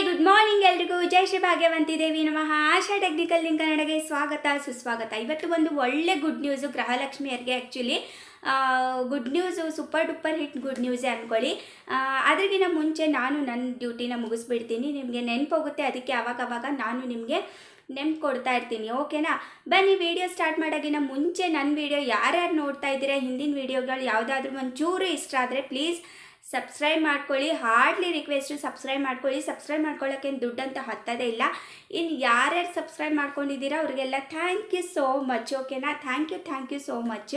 Hi good morning ಎಲ್ರಿಗೂ. ಜೈ ಶ್ರೀ ಭಾಗ್ಯವಂತಿ ದೇವಿ ನಮಃ. ಆಶಾ technical link ಕನ್ನಡಗೆ ಸ್ವಾಗತ, ಸುಸ್ವಾಗತ. ಇವತ್ತು ಒಂದು ಒಳ್ಳೆ good news ಗೃಹಲಕ್ಷ್ಮಿಯರಿಗೆ actually good news super duper hit good ನ್ಯೂಸೇ ಅಂದ್ಕೊಳ್ಳಿ ಅದ್ರಿಗಿಂತ ಮುಂಚೆ ನಾನು ನನ್ನ ಡ್ಯೂಟಿನ ಮುಗಿಸ್ಬಿಡ್ತೀನಿ. ನಿಮಗೆ ನೆನಪೋಗುತ್ತೆ. ಅದಕ್ಕೆ ಅವಾಗವಾಗ ನಾನು ನಿಮಗೆ ನೆನ್ಪು ಕೊಡ್ತಾ ಇರ್ತೀನಿ. ಓಕೆನಾ ಬನ್ನಿ ವಿಡಿಯೋ ಸ್ಟಾರ್ಟ್ ಮಾಡೋಕ್ಕಿನ ಮುಂಚೆ ನನ್ನ ವೀಡಿಯೋ ಯಾರ್ಯಾರು ನೋಡ್ತಾ ಇದ್ದೀರಾ? ಹಿಂದಿನ ವಿಡಿಯೋಗಳು ಯಾವುದಾದ್ರೂ ಒಂಚೂರು ಇಷ್ಟ ಆದರೆ ಪ್ಲೀಸ್ ಸಬ್ಸ್ಕ್ರೈಬ್ ಮಾಡ್ಕೊಳ್ಳಿ, ಹಾರ್ಡ್ಲಿ ರಿಕ್ವೆಸ್ಟು ಸಬ್ಸ್ಕ್ರೈಬ್ ಮಾಡ್ಕೊಳ್ಳಿ. ಸಬ್ಸ್ಕ್ರೈಬ್ ಮಾಡ್ಕೊಳ್ಳೋಕೆ ದುಡ್ಡಂತ ಹತ್ತದೇ ಇಲ್ಲ. ಇನ್ನು ಯಾರ್ಯಾರು ಸಬ್ಸ್ಕ್ರೈಬ್ ಮಾಡ್ಕೊಂಡಿದ್ದೀರಾ ಅವ್ರಿಗೆಲ್ಲ ಥ್ಯಾಂಕ್ ಯು ಸೋ ಮಚ್, ಓಕೆನಾ? Thank you thank you so much.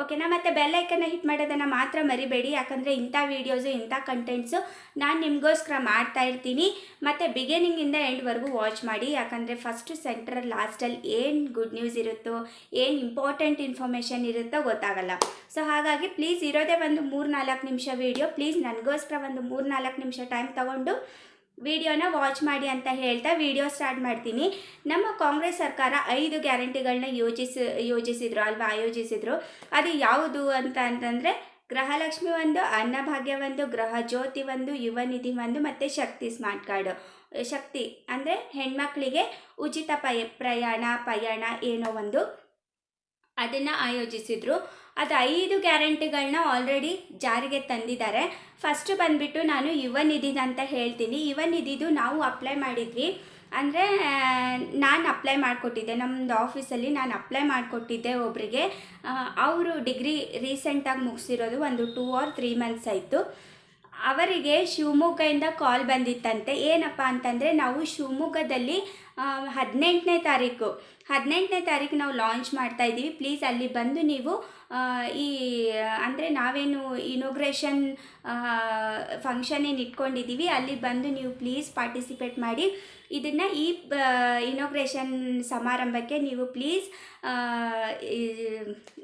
ಓಕೆನಾ? ಮತ್ತು ಬೆಲ್ಲೈಕನ್ನ ಹಿಟ್ ಮಾಡೋದನ್ನು ಮಾತ್ರ ಮರಿಬೇಡಿ. ಯಾಕಂದರೆ ಇಂಥ ವೀಡಿಯೋಸು ಇಂಥ ಕಂಟೆಂಟ್ಸು ನಾನು ನಿಮಗೋಸ್ಕರ ಮಾಡ್ತಾ ಇರ್ತೀನಿ. ಮತ್ತು ಬಿಗಿನಿಂಗಿಂದ ಎಂಡ್ವರೆಗೂ ವಾಚ್ ಮಾಡಿ. ಯಾಕಂದರೆ ಫಸ್ಟ್ ಸೆಂಟರ್ ಲಾಸ್ಟಲ್ಲಿ ಏನು ಗುಡ್ ನ್ಯೂಸ್ ಇರುತ್ತೋ, ಏನು ಇಂಪಾರ್ಟೆಂಟ್ ಇನ್ಫಾರ್ಮೇಷನ್ ಇರುತ್ತೋ ಗೊತ್ತಾಗಲ್ಲ. ಸೊ ಹಾಗಾಗಿ ಪ್ಲೀಸ್ ಇರೋದೇ ಒಂದು ಮೂರು ನಾಲ್ಕು ನಿಮಿಷ ವೀಡಿಯೋ ಪ್ಲೀಸ್ ನನಗೋಸ್ಕರ ಒಂದು ಮೂರು ನಾಲ್ಕು ನಿಮಿಷ ಟೈಮ್ ತಗೊಂಡು ವಿಡಿಯೋನ ವಾಚ್ ಮಾಡಿ ಅಂತ ಹೇಳ್ತಾ ವಿಡಿಯೋ ಸ್ಟಾರ್ಟ್ ಮಾಡ್ತೀನಿ. ನಮ್ಮ ಕಾಂಗ್ರೆಸ್ ಸರ್ಕಾರ ಐದು ಗ್ಯಾರಂಟಿಗಳನ್ನ ಯೋಜಿಸಿ, ಯೋಜಿಸಿದ್ರು ಅಲ್ವಾ? ಆಯೋಜಿಸಿದ್ರು. ಅದು ಯಾವುದು ಅಂತ ಅಂತಂದರೆ ಗೃಹಲಕ್ಷ್ಮಿ ಒಂದು, ಅನ್ನಭಾಗ್ಯ ಒಂದು, ಗೃಹ ಜ್ಯೋತಿ ಒಂದು, ಯುವ ನಿಧಿ ಒಂದು ಮತ್ತು ಶಕ್ತಿ ಸ್ಮಾರ್ಟ್ ಕಾರ್ಡು ಶಕ್ತಿ ಅಂದರೆ ಹೆಣ್ಮಕ್ಳಿಗೆ ಉಚಿತ ಪಯ, ಪ್ರಯಾಣ, ಪಯಣ ಏನೋ ಒಂದು. ಅದನ್ನು ಆಯೋಜಿಸಿದ್ರು. ಅದು ಐದು ಗ್ಯಾರಂಟಿಗಳನ್ನ ಆಲ್ರೆಡಿ ಜಾರಿಗೆ ತಂದಿದ್ದಾರೆ. ಫಸ್ಟ್ ಬಂದುಬಿಟ್ಟು ನಾನು ಯುವ ನಿಧಿದು ಅಂತ ಹೇಳ್ತೀನಿ. ಯುವ ನಿಧಿದು ನಾವು ಅಪ್ಲೈ ಮಾಡಿದ್ವಿ. ಅಂದರೆ ನಾನು ಅಪ್ಲೈ ಮಾಡಿಕೊಟ್ಟಿದ್ದೆ. ನಮ್ಮದು ಆಫೀಸಲ್ಲಿ ನಾನು ಅಪ್ಲೈ ಮಾಡಿಕೊಟ್ಟಿದ್ದೆ ಒಬ್ಬರಿಗೆ ಅವರು ಡಿಗ್ರಿ ರೀಸೆಂಟಾಗಿ ಮುಗಿಸಿರೋದು ಒಂದು ಟೂ ಆರ್ ತ್ರೀ ಮಂತ್ಸ್ ಆಯಿತು. ಅವರಿಗೆ ಶಿವಮೊಗ್ಗದಿಂದ ಕಾಲ್ ಬಂದಿತ್ತಂತೆ. ಏನಪ್ಪ ಅಂತಂದರೆ, ನಾವು ಶಿವಮೊಗ್ಗದಲ್ಲಿ ಹದಿನೆಂಟನೇ ತಾರೀಕು. ಹದಿನೆಂಟನೇ ತಾರೀಕು ನಾವು ಲಾಂಚ್ ಮಾಡ್ತಾ ಇದ್ದೀವಿ. ಪ್ಲೀಸ್ ಅಲ್ಲಿ ಬಂದು ನೀವು ಈ, ಅಂದರೆ ನಾವೇನು ಇನೋಗ್ರೇಷನ್ ಫಂಕ್ಷನ್ ಏನು ಇಟ್ಕೊಂಡಿದ್ದೀವಿ, ಅಲ್ಲಿ ಬಂದು ನೀವು ಪ್ಲೀಸ್ ಪಾರ್ಟಿಸಿಪೇಟ್ ಮಾಡಿ. ಇದನ್ನು ಈ ಇನೋಗ್ರೇಷನ್ ಸಮಾರಂಭಕ್ಕೆ ನೀವು ಪ್ಲೀಸ್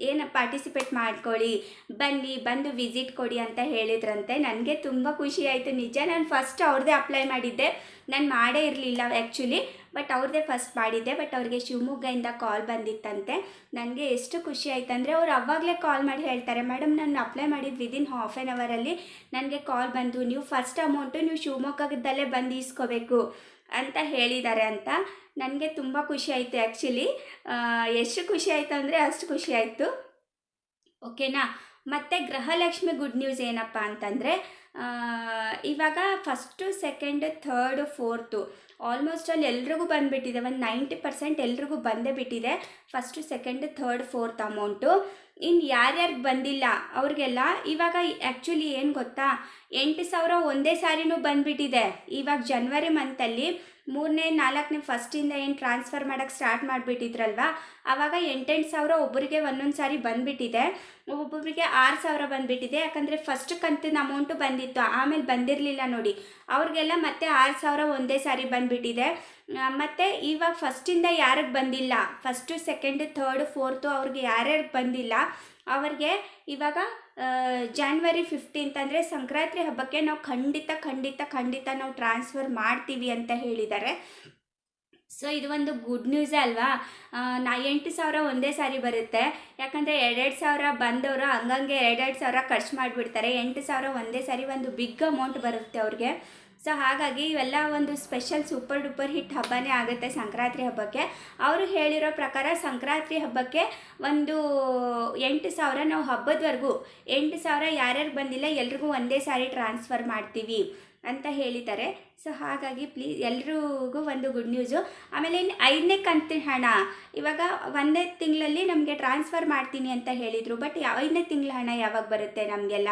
ಏನು ಪಾರ್ಟಿಸಿಪೇಟ್ ಮಾಡ್ಕೊಳ್ಳಿ. ಬನ್ನಿ, ಬಂದು ವಿಸಿಟ್ ಕೊಡಿ ಅಂತ ಹೇಳಿದ್ರಂತೆ. ನನಗೆ ತುಂಬ ಖುಷಿ ಆಯಿತು. ನಿಜ ನಾನು ಫಸ್ಟ್ ಅವ್ರದ್ದೇ ಅಪ್ಲೈ ಮಾಡಿದ್ದೆ. ನಾನು ಮಾಡೇ ಇರಲಿಲ್ಲ ಆ್ಯಕ್ಚುಲಿ ಬಟ್ ಅವ್ರದ್ದೇ ಫಸ್ಟ್ ಮಾಡಿದ್ದೆ. ಬಟ್ ಅವ್ರಿಗೆ ಶಿವಮೊಗ್ಗದಿಂದ ಕಾಲ್ ಬಂದಿತ್ತಂತೆ. ನನಗೆ ಎಷ್ಟು ಖುಷಿ ಆಯ್ತು ಅಂದರೆ ಅವ್ರು ಅವಾಗಲೇ ಕಾಲ್ ಮಾಡಿ ಹೇಳ್ತಾರೆ. ಮೇಡಮ್ ನಾನು ಅಪ್ಲೈ ಮಾಡಿದ್ದು ವಿದಿನ್ ಹಾಫ್ ಆ್ಯನ್ ಅವರಲ್ಲಿ ನನಗೆ ಕಾಲ್ ಬಂದು, ನೀವು ಫಸ್ಟ್ ಅಮೌಂಟು ನೀವು ಶಿವಮೊಗ್ಗದಲ್ಲೇ ಬಂದು ಇಸ್ಕೋಬೇಕು ಅಂತ ಹೇಳಿದ್ದಾರೆ ಅಂತ ನನಗೆ ತುಂಬ ಖುಷಿ ಆಯಿತು ಆ್ಯಕ್ಚುಲಿ ಎಷ್ಟು ಖುಷಿ ಆಯಿತು ಅಂದರೆ ಅಷ್ಟು ಖುಷಿ ಆಯಿತು. ಓಕೆನಾ ಮತ್ತು ಗೃಹಲಕ್ಷ್ಮಿ ಗುಡ್ ನ್ಯೂಸ್ ಏನಪ್ಪ ಅಂತಂದರೆ ಇವಾಗ first second third fourth almost ಅಲ್ಲಿ ಎಲ್ರಿಗೂ ಬಂದುಬಿಟ್ಟಿದೆ. ಒಂದು ನೈಂಟಿ ಪರ್ಸೆಂಟ್ ಎಲ್ರಿಗೂ ಬಂದೇ ಬಿಟ್ಟಿದೆ. First second third fourth amount ಇನ್ನು ಯಾರ್ಯಾರಿಗೆ ಬಂದಿಲ್ಲ, ಅವ್ರಿಗೆಲ್ಲ ಇವಾಗ ಆ್ಯಕ್ಚುಲಿ ಏನು ಗೊತ್ತಾ? ಎಂಟು ಸಾವಿರ ಒಂದೇ ಸಾರಿನೂ ಬಂದುಬಿಟ್ಟಿದೆ. ಇವಾಗ ಜನ್ವರಿ ಮಂತಲ್ಲಿ ಮೂರನೇ, ನಾಲ್ಕನೇ ಫಸ್ಟಿಂದ ಏನು ಟ್ರಾನ್ಸ್ಫರ್ ಮಾಡೋಕ್ಕೆ ಸ್ಟಾರ್ಟ್ ಮಾಡಿಬಿಟ್ಟಿದ್ರಲ್ವ? ಆವಾಗ ಎಂಟೆಂಟು ಸಾವಿರ ಒಬ್ಬರಿಗೆ ಒಂದೊಂದು ಸಾರಿ ಬಂದುಬಿಟ್ಟಿದೆ. ಒಬ್ಬೊಬ್ಬರಿಗೆ ಆರು ಸಾವಿರ ಬಂದುಬಿಟ್ಟಿದೆ. ಯಾಕಂದರೆ ಫಸ್ಟ್ ಕಂತಿನ ಅಮೌಂಟು ಬಂದಿತ್ತು. ಆಮೇಲೆ ಬಂದಿರಲಿಲ್ಲ ನೋಡಿ. ಅವ್ರಿಗೆಲ್ಲ ಮತ್ತೆ ಆರು ಸಾವಿರ ಒಂದೇ ಸಾರಿ ಬಂದುಬಿಟ್ಟಿದೆ. ಮತ್ತು ಇವಾಗ ಫಸ್ಟಿಂದ ಯಾರಿಗೆ ಬಂದಿಲ್ಲ? ಫಸ್ಟು ಸೆಕೆಂಡ್ ಥರ್ಡ್ ಫೋರ್ತು ಅವ್ರಿಗೆ ಯಾರ್ಯಾರಿಗೆ ಬಂದಿಲ್ಲ, ಅವ್ರಿಗೆ ಇವಾಗ ಜಾನ್ವರಿ ಫಿಫ್ಟೀನ್ತ್ ಅಂದರೆ ಸಂಕ್ರಾಂತಿ ಹಬ್ಬಕ್ಕೆ ನಾವು ಖಂಡಿತ ಖಂಡಿತ ಖಂಡಿತ ನಾವು ಟ್ರಾನ್ಸ್ಫರ್ ಮಾಡ್ತೀವಿ ಅಂತ ಹೇಳಿದ್ದಾರೆ ಸೊ ಇದು ಒಂದು ಗುಡ್ ನ್ಯೂಸೇ ಅಲ್ವಾ? ನಾ ಎಂಟು ಸಾವಿರ ಒಂದೇ ಸಾರಿ ಬರುತ್ತೆ. ಯಾಕಂದರೆ ಎರಡೆರಡು ಸಾವಿರ ಬಂದವರು ಹಂಗಂಗೆ ಎರಡೆರಡು ಸಾವಿರ ಖರ್ಚು ಮಾಡಿಬಿಡ್ತಾರೆ. ಎಂಟು ಸಾವಿರ ಒಂದೇ ಸಾರಿ ಒಂದು ಬಿಗ್ ಅಮೌಂಟ್ ಬರುತ್ತೆ ಅವ್ರಿಗೆ. ಸೊ ಹಾಗಾಗಿ ಇವೆಲ್ಲ ಒಂದು ಸ್ಪೆಷಲ್ ಸೂಪರ್ ಡೂಪರ್ ಹಿಟ್ ಹಬ್ಬನೇ ಆಗುತ್ತೆ ಸಂಕ್ರಾಂತಿ ಹಬ್ಬಕ್ಕೆ. ಅವರು ಹೇಳಿರೋ ಪ್ರಕಾರ ಸಂಕ್ರಾಂತಿ ಹಬ್ಬಕ್ಕೆ ಒಂದು ಎಂಟು ಸಾವಿರ ನಾವು ಹಬ್ಬದವರೆಗೂ, ಎಂಟು ಸಾವಿರ ಯಾರ್ಯಾರು ಬಂದಿಲ್ಲ ಎಲ್ರಿಗೂ ಒಂದೇ ಸಾರಿ ಟ್ರಾನ್ಸ್ಫರ್ ಮಾಡ್ತೀವಿ. ಅಂತ ಹೇಳಿದ್ದಾರೆ. ಸೊ ಹಾಗಾಗಿ ಪ್ಲೀಸ್ ಎಲ್ರಿಗೂ ಒಂದು ಗುಡ್ ನ್ಯೂಸು ಆಮೇಲೆ ಇನ್ನು ಐದನೇ ಕಂತಿನ ಹಣ, ಇವಾಗ ಒಂದೇ ತಿಂಗಳಲ್ಲಿ ನಮಗೆ ಟ್ರಾನ್ಸ್ಫರ್ ಮಾಡ್ತೀನಿ ಅಂತ ಹೇಳಿದರು ಬಟ್ ಐದನೇ ತಿಂಗಳ ಹಣ ಯಾವಾಗ ಬರುತ್ತೆ ನಮಗೆಲ್ಲ?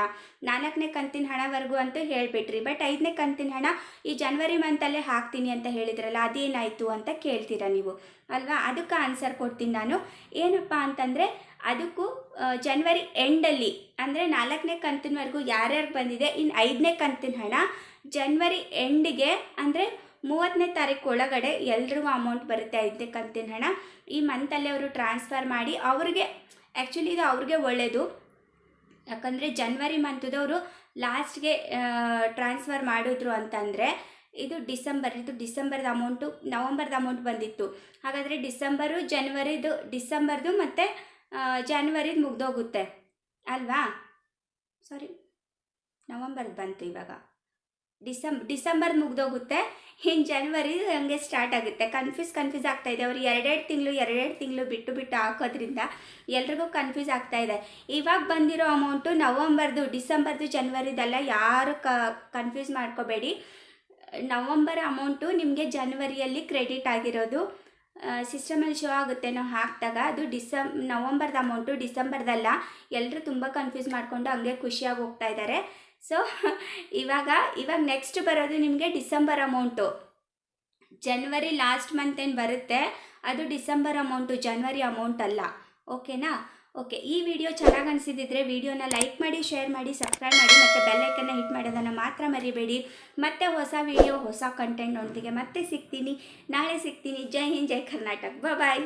ನಾಲ್ಕನೇ ಕಂತಿನ ಹಣವರೆಗೂ ಅಂತೂ ಹೇಳಿಬಿಟ್ರಿ ಬಟ್ ಐದನೇ ಕಂತಿನ ಹಣ ಈ ಜನ್ವರಿ ಮಂತಲ್ಲೇ ಹಾಕ್ತೀನಿ ಅಂತ ಹೇಳಿದ್ರಲ್ಲ, ಅದೇನಾಯಿತು ಅಂತ ಕೇಳ್ತೀರಾ ನೀವು? ಅಲ್ವಾ? ಅದಕ್ಕೆ ಆನ್ಸರ್ ಕೊಡ್ತೀನಿ ನಾನು. ಏನಪ್ಪ ಅಂತಂದರೆ, ಅದಕ್ಕೂ ಜನ್ವರಿ ಎಂಡಲ್ಲಿ ಅಂದರೆ ನಾಲ್ಕನೇ ಕಂತಿನವರೆಗೂ ಯಾರ್ಯಾರು ಬಂದಿದೆ ಇನ್ನು ಐದನೇ ಕಂತಿನ ಹಣ ಜನ್ವರಿ ಎಂಡಿಗೆ ಅಂದರೆ ಮೂವತ್ತನೇ ತಾರೀಕು ಒಳಗಡೆ ಎಲ್ರಿಗೂ ಅಮೌಂಟ್ ಬರುತ್ತೆ ಐದನೇ ಕಂತಿನ ಹಣ. ಈ ಮಂತಲ್ಲಿ ಅವರು ಟ್ರಾನ್ಸ್ಫರ್ ಮಾಡಿ, ಅವ್ರಿಗೆ ಆ್ಯಕ್ಚುಲಿ ಇದು ಅವ್ರಿಗೆ ಒಳ್ಳೆಯದು ಯಾಕಂದರೆ ಜನ್ವರಿ ಮಂತದವರು ಲಾಸ್ಟ್ಗೆ ಟ್ರಾನ್ಸ್ಫರ್ ಮಾಡಿದ್ರು ಅಂತಂದರೆ ಇದು ಡಿಸೆಂಬರ್, ಇದು ಡಿಸೆಂಬರ್ದು ಅಮೌಂಟು ನವಂಬರ್ದು ಅಮೌಂಟ್ ಬಂದಿತ್ತು. ಹಾಗಾದರೆ ಡಿಸೆಂಬರು, ಜನ್ವರಿದು, ಡಿಸೆಂಬರ್ದು ಮತ್ತು ಜಾನ್ವರಿದು ಮುಗ್ದೋಗುತ್ತೆ. ಅಲ್ವಾ? ಸಾರಿ ನವಂಬರ್ದು ಬಂತು ಇವಾಗ. ಡಿಸೆಂಬ್ ಡಿಸೆಂಬರ್ ಮುಗ್ದೋಗುತ್ತೆ. ಇನ್ನು ಜನ್ವರಿ ಹಂಗೆ ಸ್ಟಾರ್ಟ್ ಆಗುತ್ತೆ. ಕನ್ಫ್ಯೂಸ್ ಕನ್ಫ್ಯೂಸ್ ಆಗ್ತಾ ಇದೆ. ಅವ್ರು ಎರಡೆರಡು ತಿಂಗಳು ಎರಡೆರಡು ತಿಂಗಳು ಬಿಟ್ಟು ಬಿಟ್ಟು ಹಾಕೋದ್ರಿಂದ ಎಲ್ರಿಗೂ ಕನ್ಫ್ಯೂಸ್ ಆಗ್ತಾ ಇದೆ. ಇವಾಗ ಬಂದಿರೋ ಅಮೌಂಟು ನವಂಬರ್ದು, ಡಿಸೆಂಬರ್ದು, ಜನ್ವರಿದೆಲ್ಲ ಯಾರು ಕನ್ಫ್ಯೂಸ್ ಮಾಡ್ಕೋಬೇಡಿ. ನವಂಬರ್ ಅಮೌಂಟು ನಿಮಗೆ ಜನವರಿಯಲ್ಲಿ ಕ್ರೆಡಿಟ್ ಆಗಿರೋದು. ಸಿಸ್ಟಮಲ್ಲಿ ಶೋ ಆಗುತ್ತೆ, ನಾವು ಹಾಕಿದಾಗ. ಅದು ಡಿಸಮ್ ನವಂಬರ್ದ ಅಮೌಂಟು ಡಿಸೆಂಬರ್ದಲ್ಲ. ಎಲ್ಲರೂ ತುಂಬ ಕನ್ಫ್ಯೂಸ್ ಮಾಡಿಕೊಂಡು ಹಂಗೆ ಖುಷಿಯಾಗಿ ಹೋಗ್ತಾ ಇದ್ದಾರೆ ಸೊ ಇವಾಗ ಇವಾಗ ನೆಕ್ಸ್ಟ್ ಬರೋದು ನಿಮಗೆ ಡಿಸೆಂಬರ್ ಅಮೌಂಟು. ಜನ್ವರಿ ಲಾಸ್ಟ್ ಮಂತ್ ಏನು ಬರುತ್ತೆ, ಅದು ಡಿಸೆಂಬರ್ ಅಮೌಂಟು, ಜನ್ವರಿ ಅಮೌಂಟ್ ಅಲ್ಲ ಓಕೆನಾ ಓಕೆ, ಈ ವಿಡಿಯೋ ಚೆನ್ನಾಗಿ ಅನಿಸಿದ್ರೆ ವಿಡಿಯೋನ ಲೈಕ್ ಮಾಡಿ, ಶೇರ್ ಮಾಡಿ, ಸಬ್ಸ್ಕ್ರೈಬ್ ಮಾಡಿ, ಮತ್ತು ಬೆಲ್ಲೈಕನ್ನ ಹಿಟ್ ಮಾಡೋದನ್ನು ಮಾತ್ರ ಮರಿಬೇಡಿ. ಮತ್ತೆ ಹೊಸ ವಿಡಿಯೋ, ಹೊಸ ಕಂಟೆಂಟ್ ಕಂಟೆಂಟ್ನೊಂದಿಗೆ ಮತ್ತೆ ಸಿಗ್ತೀನಿ. ನಾಳೆ ಸಿಗ್ತೀನಿ. ಜೈ ಹಿಂದ್, ಜೈ ಕರ್ನಾಟಕ. ಬಾಯ್